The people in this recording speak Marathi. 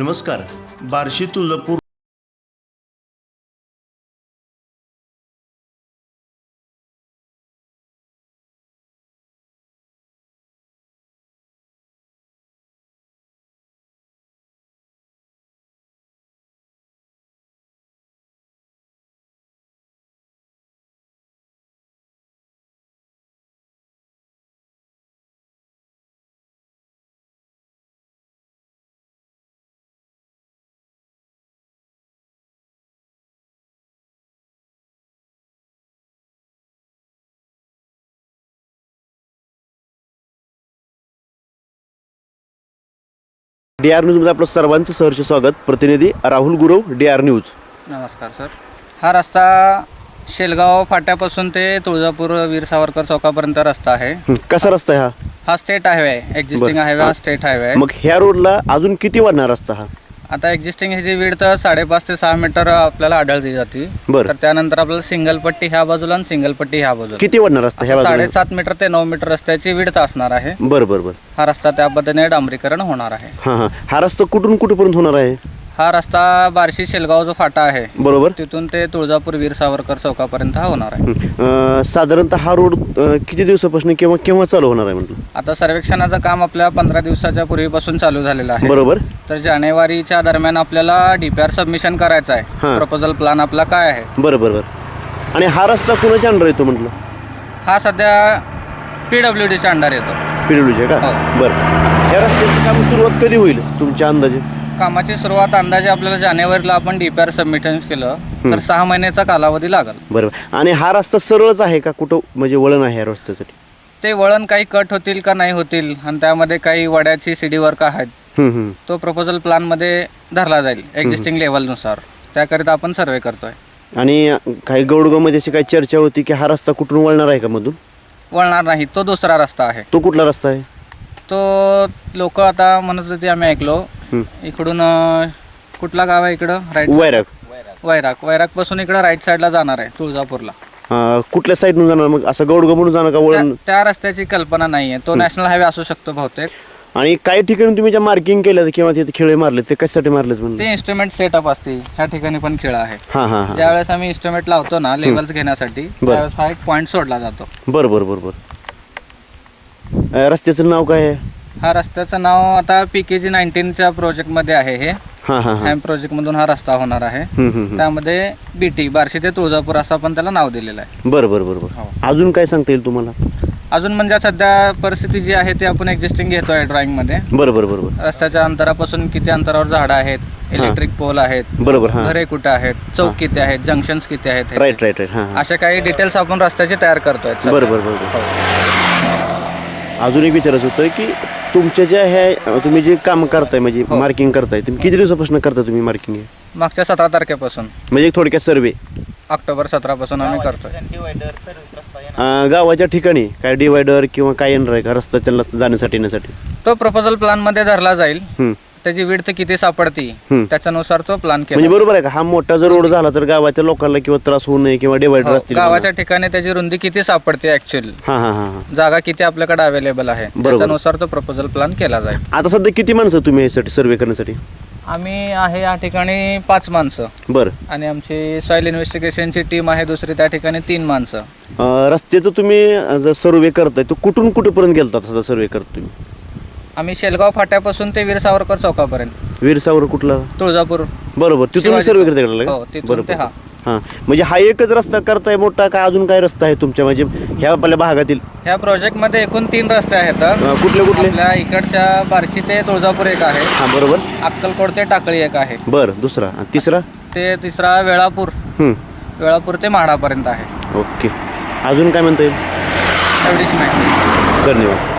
नमस्कार बार्शी तुळजापूर डी आर न्यूजमध्ये आपलं सर्वांचं सहर्ष स्वागत. प्रतिनिधी Rahul Gurav D R news नमस्कार सर. हा रस्ता शेलगाव फाट्यापासून ते तुळजापूर वीर सावरकर चौकापर्यंत रस्ता आहे. कसा रस्ता आहे हा? हा स्टेट हायवे आहे. एक्झिस्टिंग. हायवे हा स्टेट हायवे आहे. मग ह्या रोडला अजून किती वाढणार रस्ता हा? आता एक्झिस्टिंग ह्याची विड तर साडेपाच ते सहा मीटर आपल्याला आढळली जाते. बरं. तर त्यानंतर आपल्याला सिंगल पट्टी ह्या बाजूला आणि सिंगल पट्टी ह्या बाजूला. किती वाढणार ह्या असं साडेसात मीटर ते नऊ मीटर रस्त्याची विडत असणार आहे. बरं बरं बरं. हा रस्ता त्या पद्धतीने डांबरीकरण होणार आहे. हां हां. हा रस्ता कुठून कुठेपर्यंत होणार आहे? हा रस्ता बार्शी शेलगाव जो फाटा आहे. बरोबर. तिथून ते तुळजापूर वीर सावरकर चौकापर्यंत हा होणार आहे. अं, साधारणतः हा रोड अं, किती दिवसापासून किंवा केव्हा चालू होणार आहे म्हटलं? आता सर्वेक्षणाचं काम आपल्या पंधरा दिवसाच्या पूर्वीपासून चालू झालेलं आहे. बरोबर. तर जानेवारीच्या दरम्यान आपल्याला डीपीआर सबमिशन करायचं आहे. प्रपोजल प्लॅन आपला काय आहे? बरं बरं बरं. आणि हा रस्ता कुणाच्या अंडर येतो म्हटलं? हा सध्या पी डब्ल्यू डीच्या अंडर येतो. पिडूचे का? हो. बरं. या रस्त्याची काम सुरुवात कधी होईल तुमच्या अंदाजे? कामाची सुरुवात अंदाजे आपल्याला जानेवारीला आपण डीपीआर सबमिशन केलं तर सहा महिन्याचा कालावधी लागेल. बरोबर. आणि हा रस्ता सरळच आहे का? कुठं म्हणजे वळण आहे या रस्त्यासाठी? ते वळण काही कट होतील का नाही होतील आणि त्यामध्ये काही वड्याची सीडी वर्क आहेत. तो प्रपोजल प्लॅनमध्ये धरला जाईल एक्झिस्टिंग लेवलनुसार त्याकरिता आपण सर्वे करतोय. आणि काही गौडगावमध्ये अशी काही चर्चा होती की हा रस्ता कुठून वळणार आहे का मधून? वळणार नाही तो दुसरा रस्ता आहे. तो कुठला रस्ता आहे? तो लोक आता म्हणत होते आम्ही ऐकलो. इकडून अं, कुठला गाव आहे इकडं? राईट वैराग वैराग. वैराग. पासून इकडं राईट साईडला जाणार आहे तुळजापूरला. कुठल्या साईडनं जाणार? मग असं गौडगाव म्हणून जाणार का वळण? त्या- त्या रस्त्याची कल्पना नाहीये. तो नॅशनल हायवे असू शकतो बहुतेक. आणि काही ठिकाणी तुम्ही ज्या मार्किंग केल्या किंवा तिथे खेळे मारले ते कशासाठी मारलेत ते इन्स्ट्रुमेंट सेटअप असते ह्या ठिकाणी पण खेळ आहे. हां हां हां. ज्यावेळेस आम्ही इन्स्ट्रुमेंट लावतो ना लेवल्स घेण्यासाठी त्यावेळेस हा एक पॉईंट सोडला जातो. बरं बरं बरं बरं. अं, रस्त्याचं नाव काय आहे? हा रस्त्याचं नाव आता पी के जी नाईन्टीनच्या प्रोजेक्टमध्ये आहे हे. हां हां हां. हॅम प्रोजेक्टमधून हा रस्ता होणार आहे. त्यामध्ये बीटी बार्शी ते तुळजापूर असं आपण त्याला नाव दिलेलं आहे. बरं बरं बरं बरं. हो. अजून काय सांगता येईल तुम्हाला? अजून म्हणजे सध्या परिस्थिती जी आहे ती आपण एक्झिस्टिंग घेतोय ड्रॉइंगमध्ये. बरं बरं बरं बरं. रस्त्याच्या अंतरापासून किती अंतरावर झाडं आहेत इलेक्ट्रिक पोल आहेत बरोबर हां. घरे कुठे आहेत चौक किती आहेत जंक्शन्स किती आहेत राईट राईट राईट हां हां. अशा काही डिटेल्स आपण रस्त्याचे तयार करतोय. सध्या. बरं बरं बरं बरं. हो. अजून एक विचारायचं होतं की तुमच्या ज्या ह्या तुम्ही जे काम करताय म्हणजे हो. मार्किंग करताय तुम्ही किती दिवसापासून करता तुम्ही मार्किंग मागच्या सतरा तारखेपासून. म्हणजे एक थोडक्यात सर्वे ऑक्टोबर सतरा पासून आम्ही करतोय. गावाच्या ठिकाणी काय डिवायडर किंवा काय येणार आहे का? रस्ता त्यांना जाण्यासाठी येण्यासाठी? तो प्रपोजल प्लॅनमध्ये धरला जाईल. हं. त्याची विड्थ किती सापडती. त्याच्यानुसार तो प्लॅन म्हणजे केला बरोबर आहे का? हा मोठा जर रोड झाला तर गावाच्या लोकांना किंवा त्रास होऊ नये किंवा डिवायडर हो, असतील गावाच्या ठिकाणी त्याची रुंदी किती सापडते ऍक्च्युअली हां हां हां हां. जागा किती आपल्याकडे अवेलेबल आहे? बरोबर. त्याच्यानुसार तो प्रपोजल प्लॅन केला जाईल. आता सध्या किती माणसं तुम्ही यासाठी सर्वे करण्यासाठी? आम्ही आहे या ठिकाणी पाच माणसं. बरं. आणि आमची सॉईल इन्व्हेस्टिगेशनची टीम आहे दुसरी त्या ठिकाणी तीन माणसं. अं, रस्त्याचं तुम्ही सर्वे करताय तो कुठून कुठेपर्यंत गेलता तसा सर्वे करतो तुम्ही? आम्ही शेलगाव फाट्यापासून ते वीर सावरकर चौकापर्यंत. वीरसावर कुठला? तुळजापूर. बरोबर तिथून शिवाजी सर्वे. करता गेला हो, तिथून ते हा. हां म्हणजे हा एकच रस्ता करताय मोठा का अजून काय रस्ता आहे तुमच्या? म्हणजे ह्या आपल्या भागातील. ह्या प्रोजेक्टमध्ये एकूण तीन रस्ते आहेत. अं, कुठले कुठले? आपल्या इकडच्या बार्शी ते तुळजापूर एक आहे. हां बरोबर. अक्कलकोट ते टाकळी एक आहे. बरं दुसरा. आणि तिसरा? ते तिसरा वेळापूर. वेळापूर ते म्हाडापर्यंत आहे. ओके. अजून काय म्हणता येईल? एवढीच माहिती. धन्यवाद.